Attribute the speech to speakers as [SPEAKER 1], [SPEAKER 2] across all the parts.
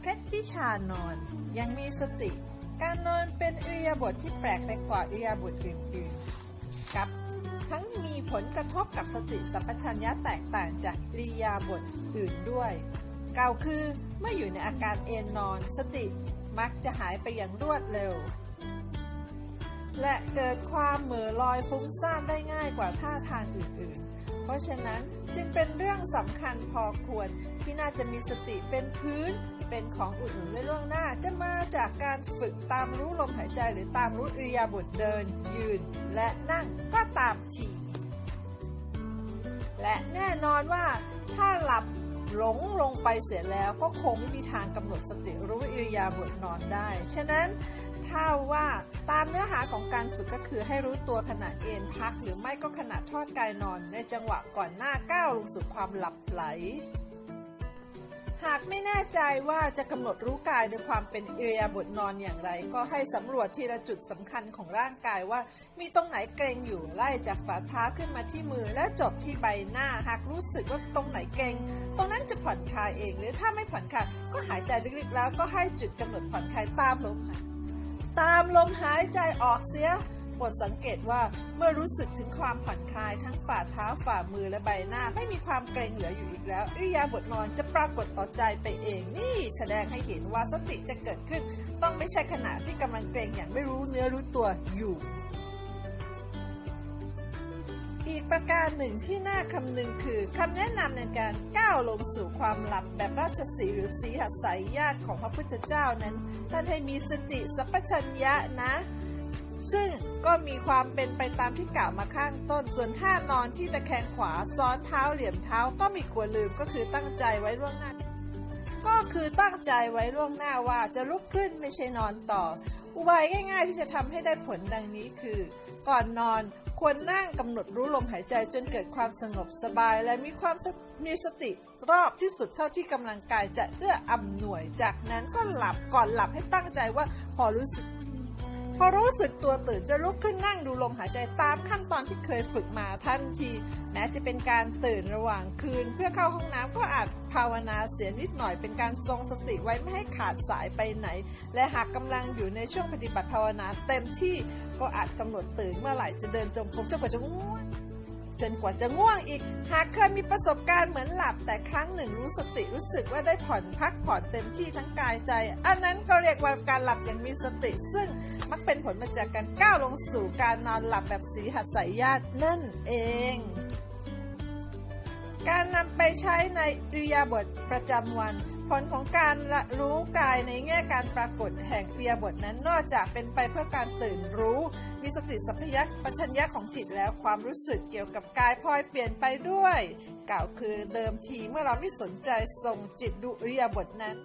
[SPEAKER 1] เพชรวิชานอนยังมีสติ การนอนเป็นอิริยาบถที่แปลกไปกว่าอิริยาบถอื่นๆ กับทั้งมีผลกระทบกับสติสัมปชัญญะแตกต่างจากอิริยาบถอื่นด้วยกล่าวคือเมื่ออยู่ในอาการเอนนอน สติมักจะหายไปอย่างรวดเร็ว และเกิดความเหม่อลอยฟุ้งซ่านได้ง่ายกว่าท่าทางอื่นๆ เพราะฉะนั้นจึงเป็นเรื่องสำคัญพอควรที่น่าจะมีสติเป็นพื้น เป็นของอุดหนุนไว้ล่วงหน้า จะมาจากการฝึกตามรู้ลมหายใจหรือตามรู้อิริยาบถเดิน ยืน และนั่งก็ตามทีและแน่นอนว่าถ้าหลับหลงลงไปเสียแล้วก็คงไม่มีทางกำหนดสติรู้อิริยาบถนอนได้ ฉะนั้นถ้าว่าตามเนื้อหาของการฝึกก็คือให้รู้ตัวขณะเอนพัก หรือไม่ก็ขณะทอดกายนอนในจังหวะก่อนหน้าก้าวลงสู่ความหลับไหล หากไม่แน่ใจว่าจะกำหนดรู้กายโดยความเป็นอิริยาบถนอนอย่างไร ก็ให้สำรวจทีละจุดสำคัญของร่างกายว่า มีตรงไหนเกรงอยู่ไล่จากฝ่าเท้าขึ้นมาที่มือและจบที่ใบหน้า หากรู้สึกว่าตรงไหนเกรงตรงนั้นจะผ่อนคลายเอง หรือถ้าไม่ผ่อนคลายก็หายใจลึกๆแล้วก็ให้จุดกำหนดผ่อนคลายตามลมหายตามลมหายใจออกเสีย ปรดสังเกตว่าเมื่อรู้สึกถึงความผ่อนคลายทั้งฝ่าเท้าฝ่ามือและใบหน้า ไม่มีความเกรงเหลืออยู่อีกแล้วอิริยาบถนอนจะปรากฏต่อใจไปเองนี่แสดงให้เห็นว่าสติจะเกิดขึ้น ต้องไม่ใช่ขณะที่กำลังเกรงอย่างไม่รู้เนื้อรู้ตัวอยู่อีกประการหนึ่งที่น่าคำนึงคือคำแนะนำในการก้าวลงสู่ความหลับแบบราชสีหรือสีหัสใสยญาติของพระพุทธเจ้านั้น ท่านให้มีสติสัพพัญญะนะ ซึ่งก็มีความเป็นไปตามที่กล่าวมาข้างต้น ส่วนท่านอนที่ตะแคงขวาซ้อนเท้าเหลี่ยมเท้าก็มีควรลืมก็คือตั้งใจไว้ล่วงหน้า ก็คือตั้งใจไว้ล่วงหน้าว่าจะลุกขึ้นไม่ใช่นอนต่อ อุบายง่าย ๆ ที่จะทำให้ได้ผลดังนี้คือ ก่อนนอนควรนั่งกำหนดรู้ลมหายใจจนเกิดความสงบสบาย และมีความมีสติรอบที่สุดเท่าที่กำลังกายจะเอื้ออำนวย จากนั้นก็หลับก่อนหลับให้ตั้งใจว่าพอรู้สึก พอรู้สึกตัวตื่นจะลุกขึ้นนั่งดูลมหายใจตามขั้นตอนที่เคยฝึกมาทันที แม้จะเป็นการตื่นระหว่างคืน เพื่อเข้าห้องน้ำก็อาจภาวนาเสียนิดหน่อยเป็นการทรงสติไว้ไม่ให้ขาดสายไปไหน และหากกำลังอยู่ในช่วงปฏิบัติภาวนาเต็มที่ก็อาจกำหนดตื่นเมื่อไหร่จะเดินจงกรมจนกว่าจะง่วง จนกว่าจะง่วงอีก หากเคยมีประสบการณ์เหมือนหลับ แต่ครั้งหนึ่งรู้สติรู้สึกว่าได้ผ่อนพักผ่อนเต็มที่ทั้งกายใจ อันนั้นก็เรียกว่าการหลับอย่างมีสติ ซึ่งมักเป็นผลมาจากการก้าวลงสู่การนอนหลับแบบสีหัสใสญาตินั่นเองการนำไปใช้ในอิริยาบถประจำวัน ผลของการรู้กายในแง่การปรากฏแห่งอิริยาบถนั้นนอกจากเป็นไปเพื่อการตื่นรู้ มีสติสัมปชัญปัญญะของจิตแล้วความรู้สึกเกี่ยวกับกายพลอยเปลี่ยนไปด้วย กล่าวคือเดิมทีเมื่อเราไม่สนใจส่งจิตดูริยาบถนั้น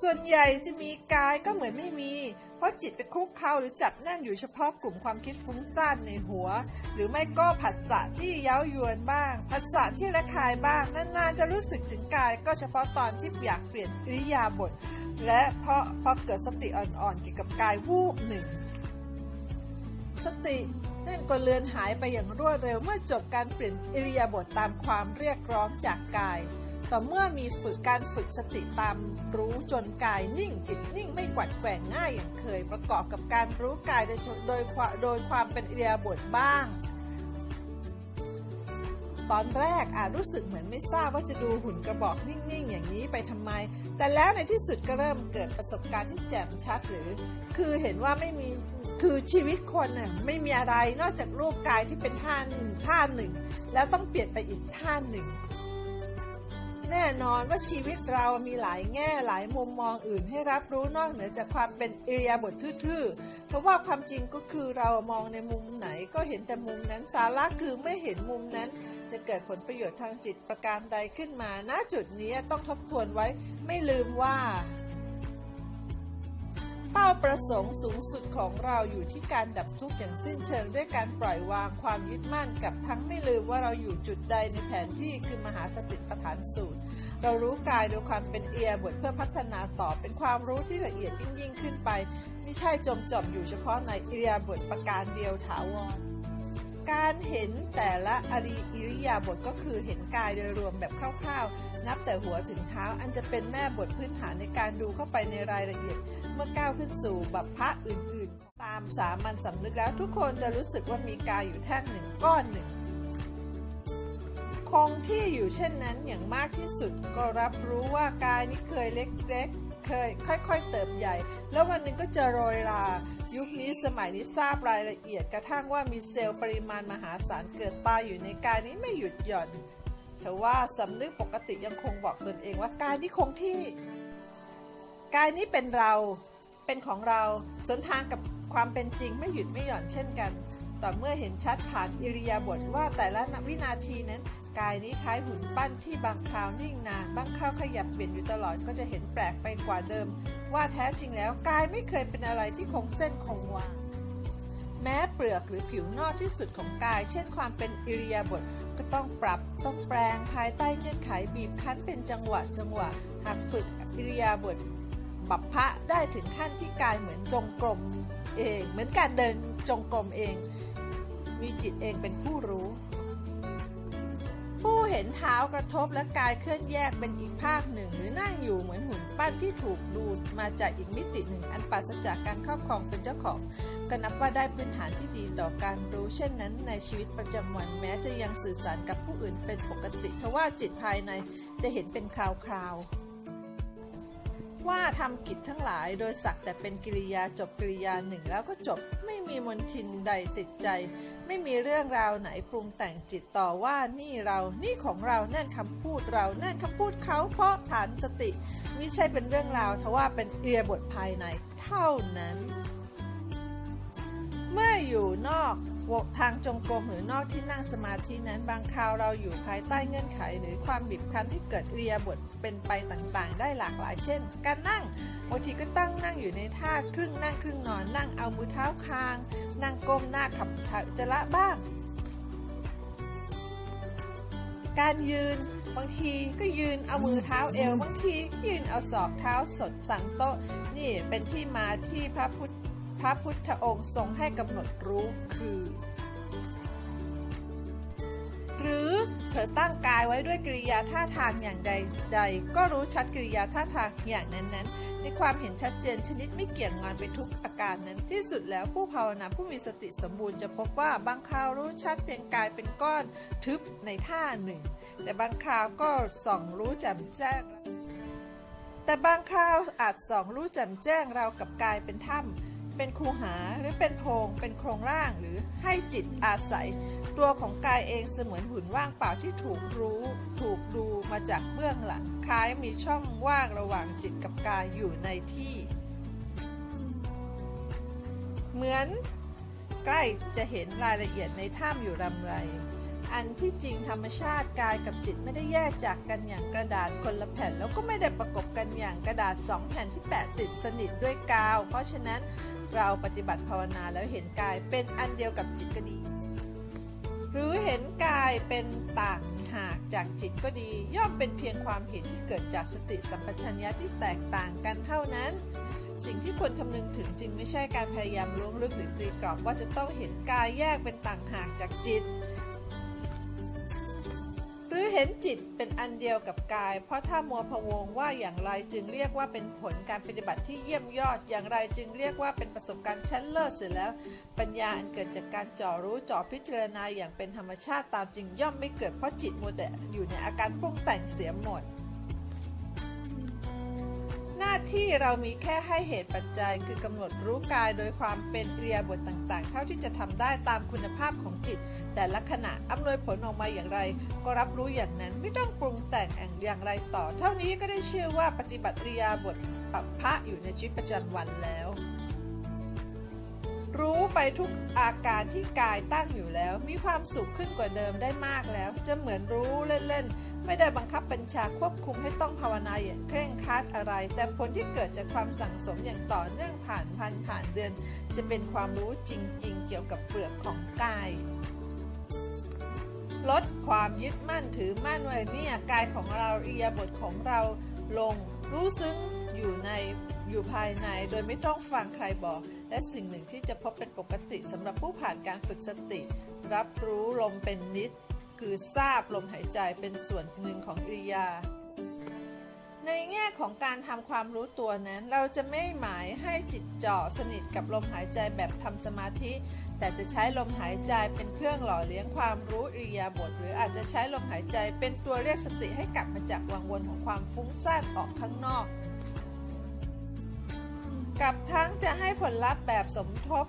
[SPEAKER 1] ส่วนใหญ่จะมีกายก็เหมือนไม่มี เพราะจิตไปคลุกเคล้าหรือจับนั่งอยู่เฉพาะกลุ่มความคิดฟุ้งซ่านในหัว หรือไม่ก็ผัสสะที่เย้ายวนบ้างผัสสะที่ระคายบ้างนานๆจะรู้สึกถึงกาย ก็เฉพาะตอนที่อยากเปลี่ยนอิริยาบถและเพราะพอเกิดสติอ่อนๆเกี่ยวกับกายวูบหนึ่ง สตินั่นก็เลือนหายไปอย่างรวดเร็วเมื่อจบการเปลี่ยนอิริยาบถตามความเรียกร้องจากกาย ต่อเมื่อมีฝึกการฝึกสติตามรู้จนกายนิ่งจิตนิ่งไม่กวัดแกว่งง่ายอย่างเคย ประกอบกับการรู้กายโดยโดยความโดยความเป็นอิริยาบถบ้าง ตอนแรกอาจรู้สึกเหมือนไม่ทราบว่าจะดูหุ่นกระบอกนิ่งๆ อย่างนี้ไปทำไม แต่แล้วในที่สุดก็เริ่มเกิดประสบการณ์ที่แจ่มชัดหรือ คือเห็นว่าไม่มี คือชีวิตคนน่ะไม่มีอะไรนอกจากรูปกายที่เป็นท่าหนึ่งท่าหนึ่ง แล้วต้องเปลี่ยนไปอีกท่าหนึ่ง แน่นอนว่าชีวิตเรามีหลายแง่หลายมุมมองอื่นให้รับรู้นอกเหนือจากความเป็นอิริยาบถทื่อๆเพราะว่าความจริงก็คือเรามองในมุมไหนก็เห็นแต่มุมนั้นสาระคือไม่เห็นมุมนั้น จะเกิดผลประโยชน์ทางจิตประการใดขึ้นมาณจุดนี้ต้องทบทวนไว้ไม่ลืมว่า เป้าประสงค์สูงสุดของเราอยู่ที่การดับทุกข์อย่างสิ้นเชิงด้วยการปล่อยวางความยึดมั่นกับทั้งไม่ลืมว่าเราอยู่จุดใดในแผนที่คือมหาสติปัฏฐานสูตร เรารู้กายโดยความเป็นเอียบทเพื่อพัฒนาต่อเป็นความรู้ที่ละเอียดยิ่งยิ่งขึ้นไปไม่ใช่จมจอบอยู่เฉพาะในเอียบทประการเดียวถาวร การเห็นแต่ละอริอิริยาบถก็คือเห็นกายโดยรวมแบบคร่าวๆ นับแต่หัวถึงเท้าอันจะเป็นแม่บทพื้นฐานในการดูเข้าไปในรายละเอียด เมื่อก้าวขึ้นสู่บัพพะอื่นๆ ตามสามัญสำนึกแล้วทุกคนจะรู้สึกว่ามีกายอยู่แท่งหนึ่งก้อนหนึ่งคงที่อยู่เช่นนั้นอย่างมากที่สุดก็รับรู้ว่ากายนี้เคยเล็กๆ ค่อยๆเติบใหญ่ แล้ววันหนึ่งก็จะโรยรา ยุคนี้สมัยนี้ทราบรายละเอียดกระทั่งว่ามีเซลล์ปริมาณมหาศาลเกิดตายอยู่ในกายนี้ไม่หยุดหย่อนแต่ว่าสำนึกปกติยังคงบอกตนเองว่ากายนี้คงที่ กายนี้เป็นเราเป็นของเราสวนทางกับความเป็นจริงไม่หยุดไม่หย่อนเช่นกัน ต่อเมื่อเห็นชัดผ่านอิริยาบถว่าแต่ละวินาทีนั้น กายนี้คล้ายหุ่นปั้นที่บางคราวนิ่งนานบางคราวขยับเปลี่ยนอยู่ตลอดก็จะเห็นแปลกไปกว่าเดิม ว่าแท้จริงแล้วกายไม่เคยเป็นอะไรที่คงเส้นคงวาแม้เปลือกหรือผิวนอกที่สุดของกาย เช่นความเป็นอิริยาบถก็ต้องปรับต้องแปลงภายใต้เงื่อนไขบีบคั้นเป็นจังหวะจังหวะหากฝึกอิริยาบถบัพพะได้ถึงขั้นที่กายเหมือนจงกรมเอง เหมือนการเดินจงกรมเอง มีจิตเองเป็นผู้รู้ผู้ เห็นเท้ากระทบและกายเคลื่อนแยกเป็นอีกภาคหนึ่ง หรือนั่งอยู่เหมือนหุ่นปั้นที่ถูกดูดมาจากอีกมิติหนึ่ง อันปราศจากการครอบครองเป็นเจ้าของก็นับว่าได้พื้นฐานที่ดีต่อการรู้ เช่นนั้นในชีวิตประจำวันแม้จะยังสื่อสารกับผู้อื่นเป็นปกติทว่าจิตภายในจะเห็นเป็นคราวๆ ว่าทำกิจทั้งหลายโดยสักแต่เป็นกิริยาจบกิริยาหนึ่งแล้วก็จบไม่มีมนทินใดติดใจ ไม่มีเรื่องราวไหนปรุงแต่งจิตต่อว่านี่เรานี่ของเรานั่นคำพูดเรานั่นคำพูดเขาเพราะฐานสติไม่ใช่เป็นเรื่องราวทว่าเป็นเอียบทภายในเท่านั้น เมื่ออยู่นอกวก ทางจงกรมหรือนอกที่นั่งสมาธินั้นบางคราวเราอยู่ภายใต้เงื่อนไข หรือความบีบคั้นที่เกิดเรียบทเป็นไปต่างๆ ได้หลากหลายเช่น การนั่งบางทีก็ตั้งนั่งอยู่ในท่าครึ่งนั่งครึ่งนอนนั่งเอามือเท้าคาง นั่งก้มหน้าขับถ่ายจจาระบ้าง การยืนบางทีก็ยืนเอามือเท้าเอวบางทียืนเอาศอกเท้าสดสันโตะนี่เป็นที่มาที่พระพุทธ พระพุทธองค์ทรงให้กำหนดรู้คือ หรือเธอตั้งกายไว้ด้วยกิริยาท่าทางอย่างใดใด ก็รู้ชัดกิริยาท่าทางอย่างนั้นๆในความเห็นชัดเจนชนิดไม่เกี่ยงงอนไปทุกอาการนั้นที่สุดแล้วผู้ภาวนาผู้มีสติสมบูรณ์จะพบว่าบางคราวรู้ชัดเพียงกายเป็นก้อนทึบในท่าหนึ่ง แต่บางคราวก็ส่องรู้แจ่มแจ้งแต่บางคราวอาจส่องรู้แจ่มแจ้งเรากับกายเป็นถ้ำ เป็นคูหาหรือเป็นโพรงเป็นโครงร่างหรือให้จิตอาศัย ตัวของกายเองเสมือนหุ่นว่างเปล่าที่ถูกรู้ ถูกดูมาจากเบื้องหลังคล้ายมีช่องว่างระหว่างจิตกับกายอยู่ในที่ เหมือนใกล้จะเห็นรายละเอียดในถ้ำอยู่รำไรอันที่จริงธรรมชาติกายกับจิตไม่ได้แยกจากกันอย่างกระดาษคนละแผ่น แล้วก็ไม่ได้ประกบกันอย่างกระดาษสองแผ่นที่แปะติดสนิทด้วยกาว เพราะฉะนั้น เราปฏิบัติภาวนาแล้วเห็นกายเป็นอันเดียวกับจิตก็ดี หรือเห็นกายเป็นต่างหากจากจิตก็ดี ย่อมเป็นเพียงความเห็นที่เกิดจากสติสัมปชัญญะที่แตกต่างกันเท่านั้น สิ่งที่ควรคำนึงถึงจึงไม่ใช่การพยายามล้วงลึกหรือตีกรอบว่าจะต้องเห็นกายแยกเป็นต่างหากจากจิต เห็นจิตเป็นอันเดียวกับกาย เพราะถ้ามัวพะวงว่าอย่างไรจึงเรียกว่าเป็นผลการปฏิบัติที่เยี่ยมยอด อย่างไรจึงเรียกว่าเป็นประสบการณ์ชั้นเลิศเสร็จแล้ว ปัญญาอันเกิดจากการจ่อรู้จ่อพิจารณาอย่างเป็นธรรมชาติตามจริงย่อมไม่เกิดเพราะจิตมัวแต่อยู่ในอาการปรุงแต่งเสียหมด หน้าที่เรามีแค่ให้เหตุปัจจัยคือกำหนดรู้กายโดยความเป็นเรียบทต่างๆ เท่าที่จะทำได้ตามคุณภาพของจิต แต่ละขณะอำนวยผลออกมาอย่างไร ก็รับรู้อย่างนั้นไม่ต้องปรุงแต่งอย่างไรต่อ เท่านี้ก็ได้ชื่อว่าปฏิบัติเรียบทปรับพระอยู่ในชีวิตประจำวันแล้ว รู้ไปทุกอาการที่กายตั้งอยู่แล้ว มีความสุขขึ้นกว่าเดิมได้มากแล้ว จะเหมือนรู้เล่นๆ ไม่ได้บังคับบัญชาควบคุมให้ต้องภาวนาอย่างเคร่งครัดอะไร แต่ผลที่เกิดจากความสั่งสมอย่างต่อเนื่องผ่านพันผ่านเดือน จะเป็นความรู้จริง ๆ เกี่ยวกับเปลือกของกาย ลดความยึดมั่นถือมั่นไว้เนี่ยกายของเราอียาบทของเราลงรู้ซึ้งอยู่ในอยู่ภายในโดยไม่ต้องฟังใครบอก และสิ่งหนึ่งที่จะพบเป็นปกติสำหรับผู้ผ่านการฝึกสติ รับรู้ลมเป็นนิด คือทราบลมหายใจเป็นส่วนหนึ่งของอิริยา ในแง่ของการทำความรู้ตัวนั้น เราจะไม่หมายให้จิตจ่อสนิทกับลมหายใจแบบทำสมาธิ แต่จะใช้ลมหายใจเป็นเครื่องหล่อเลี้ยงความรู้อิริยาบถหรืออาจจะใช้ลมหายใจเป็นตัวเรียกสติให้กลับมาจากวังวนของความฟุ้งซ่านออกข้างนอก กับทั้งจะให้ผลลัพธ์แบบสมทบ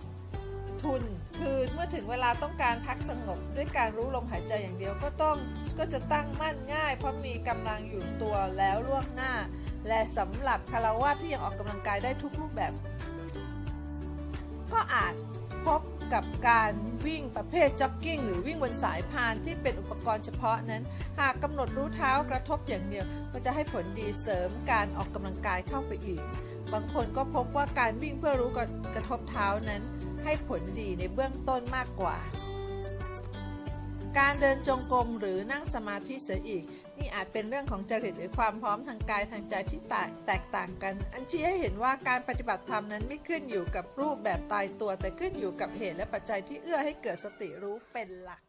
[SPEAKER 1] ทุน คือเมื่อถึงเวลาต้องการพักสงบ ด้วยการรู้ลมหายใจอย่างเดียวก็ต้องก็จะตั้งมั่นง่าย เพราะมีกำลังอยู่ตัวแล้วล่วงหน้า และสำหรับคารวะที่ยังออกกำลังกายได้ทุกรูปแบบ ก็อาจพบกับการวิ่งประเภทจ็อกกิ้ง หรือวิ่งบนสายพานที่เป็นอุปกรณ์เฉพาะนั้น หากกำหนดรู้เท้ากระทบอย่างเดียว ก็จะให้ผลดีเสริมการออกกำลังกายเข้าไปอีก บางคนก็พบว่าการวิ่งเพื่อรู้กระทบเท้านั้น ให้ผลดีในเบื้องต้นมากกว่า การเดินจงกรมหรือนั่งสมาธิเสียอีก นี่อาจเป็นเรื่องของจริตหรือความพร้อมทางกายทางใจที่แตกตกต่างกัน อันชี้ให้เห็นว่าการปฏิบัติธรรมนั้นไม่ขึ้นอยู่กับรูปแบบตายตัว แต่ขึ้นอยู่กับเหตุและปัจจัยที่เอื้อให้เกิดสติรู้เป็นหลัก